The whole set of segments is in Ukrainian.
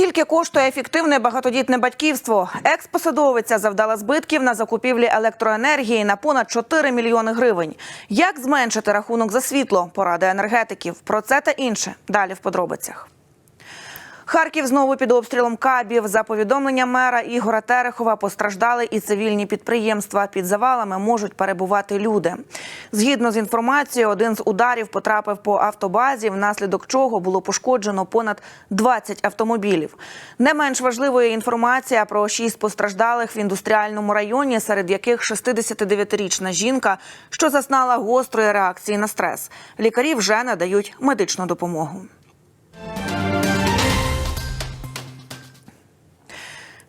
Скільки коштує ефективне багатодітне батьківство? Експосадовиця завдала збитків на закупівлі електроенергії на понад 4 мільйони гривень. Як зменшити рахунок за світло? Поради енергетиків. Про це та інше далі в подробицях. Харків знову під обстрілом кабів. За повідомленням мера Ігора Терехова постраждали і цивільні підприємства. Під завалами можуть перебувати люди. Згідно з інформацією, один з ударів потрапив по автобазі, внаслідок чого було пошкоджено понад 20 автомобілів. Не менш важливою інформація про шість постраждалих в індустріальному районі, серед яких 69-річна жінка, що зазнала гострої реакції на стрес. Лікарі вже надають медичну допомогу.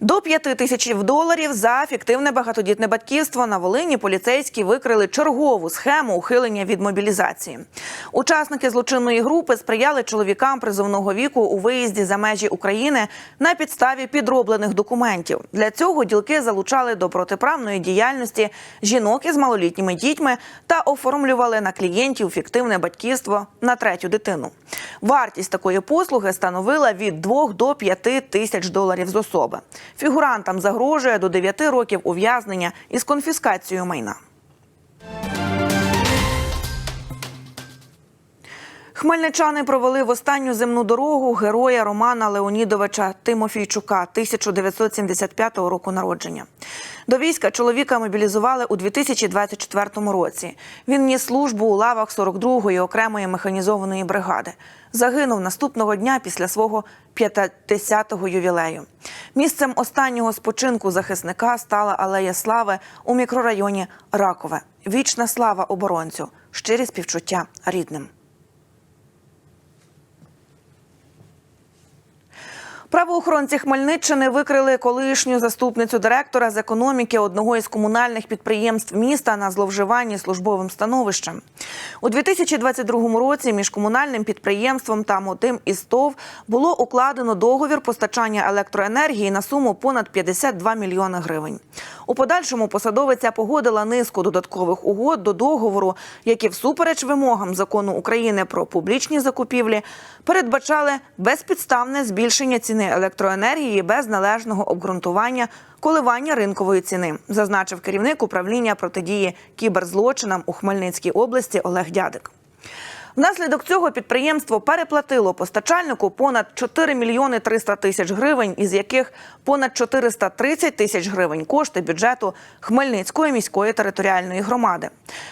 До п'яти тисяч доларів за фіктивне багатодітне батьківство на Волині поліцейські викрили чергову схему ухилення від мобілізації. Учасники злочинної групи сприяли чоловікам призовного віку у виїзді за межі України на підставі підроблених документів. Для цього ділки залучали до протиправної діяльності жінок із малолітніми дітьми та оформлювали на клієнтів фіктивне батьківство на третю дитину. Вартість такої послуги становила від 2 до 5 тисяч доларів з особи. Фігурантам загрожує до 9 років ув'язнення із конфіскацією майна. Хмельничани провели в останню земну дорогу героя Романа Леонідовича Тимофійчука 1975 року народження. До війська чоловіка мобілізували у 2024 році. Він ніс службу у лавах 42-ї окремої механізованої бригади. Загинув наступного дня після свого 50-го ювілею. Місцем останнього спочинку захисника стала алея слави у мікрорайоні Ракове. Вічна слава оборонцю, щирі співчуття рідним. Правоохоронці Хмельниччини викрили колишню заступницю директора з економіки одного із комунальних підприємств міста на зловживанні службовим становищем. У 2022 році між комунальним підприємством та мотим із ТОВ було укладено договір постачання електроенергії на суму понад 52 мільйони гривень. У подальшому посадовиця погодила низку додаткових угод до договору, які всупереч вимогам закону України про публічні закупівлі передбачали безпідставне збільшення ціни електроенергії без належного обґрунтування коливання ринкової ціни, зазначив керівник управління протидії кіберзлочинам у Хмельницькій області Олег Дядик. Внаслідок цього підприємство переплатило постачальнику понад 4 мільйони 300 тисяч гривень, із яких понад 430 тисяч гривень кошти бюджету Хмельницької міської територіальної громади.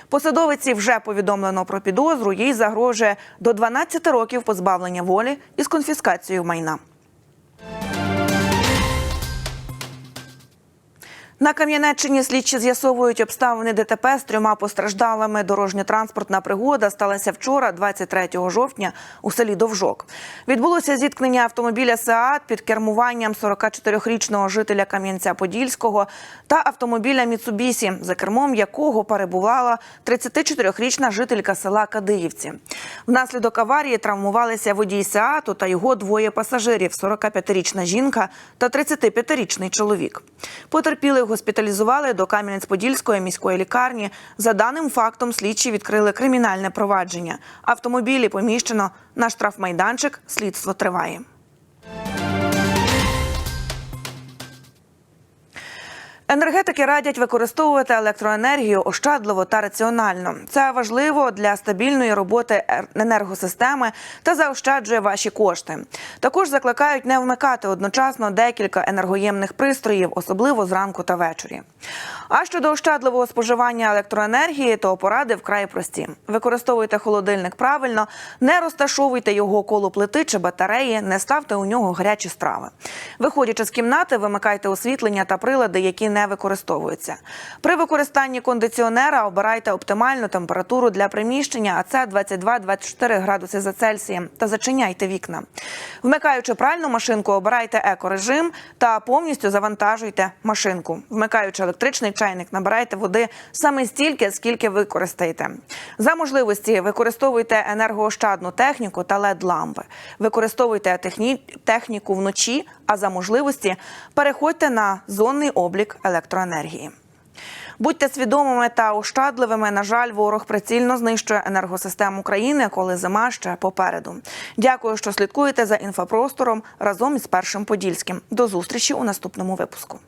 Посадовиці вже повідомлено про підозру. Їй загрожує до 12 років позбавлення волі із конфіскацією майна. На Кам'янеччині слідчі з'ясовують обставини ДТП з трьома постраждалими. Дорожньо-транспортна пригода сталася вчора, 23 жовтня, у селі Довжок. Відбулося зіткнення автомобіля «Сеат» під кермуванням 44-річного жителя Кам'янця-Подільського та автомобіля «Міцубісі», за кермом якого перебувала 34-річна жителька села Кадиївці. Внаслідок аварії травмувалися водій «Сеату» та його двоє пасажирів – 45-річна жінка та 35-річний чоловік. Потерпілих госпіталізували до Кам'янець-Подільської міської лікарні. За даним фактом, слідчі відкрили кримінальне провадження. Автомобілі поміщено на штрафмайданчик. Слідство триває. Енергетики радять використовувати електроенергію ощадливо та раціонально. Це важливо для стабільної роботи енергосистеми та заощаджує ваші кошти. Також закликають не вмикати одночасно декілька енергоємних пристроїв, особливо зранку та ввечері. А щодо ощадливого споживання електроенергії, то поради вкрай прості: використовуйте холодильник правильно, не розташовуйте його коло плити чи батареї, не ставте у нього гарячі страви. Виходячи з кімнати, вимикайте освітлення та прилади, які не використовуються. При використанні кондиціонера обирайте оптимальну температуру для приміщення, а це 22-24 градуси за Цельсієм, та зачиняйте вікна. Вмикаючи пральну машинку, обирайте екорежим та повністю завантажуйте машинку. Вмикаючи електричний чайник, набирайте води саме стільки, скільки використаєте. За можливості використовуйте енергоощадну техніку та led лампи Використовуйте техні... техніку вночі, а за можливості переходьте на зонний облік електроенергії. Будьте свідомими та ощадливими. На жаль, ворог прицільно знищує енергосистему країни, коли зима ще попереду. Дякую, що слідкуєте за інфопростором разом із першим подільським. До зустрічі у наступному випуску.